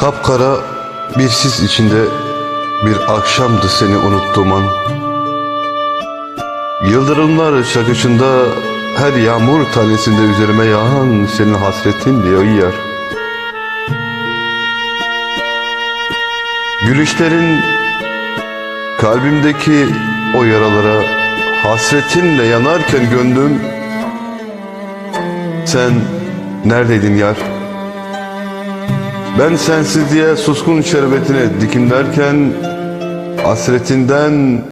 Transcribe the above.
Kapkara bir sis içinde bir akşamdı seni unuttuğum an. Yıldırımlar çakışında her yağmur tanesinde üzerime yağan senin hasretin diye yar. Gülüşlerin kalbimdeki o yaralara hasretinle yanarken gönlüm sen neredeydin yar? Ben sensizliğe suskun şerbetine dikimlerken hasretinden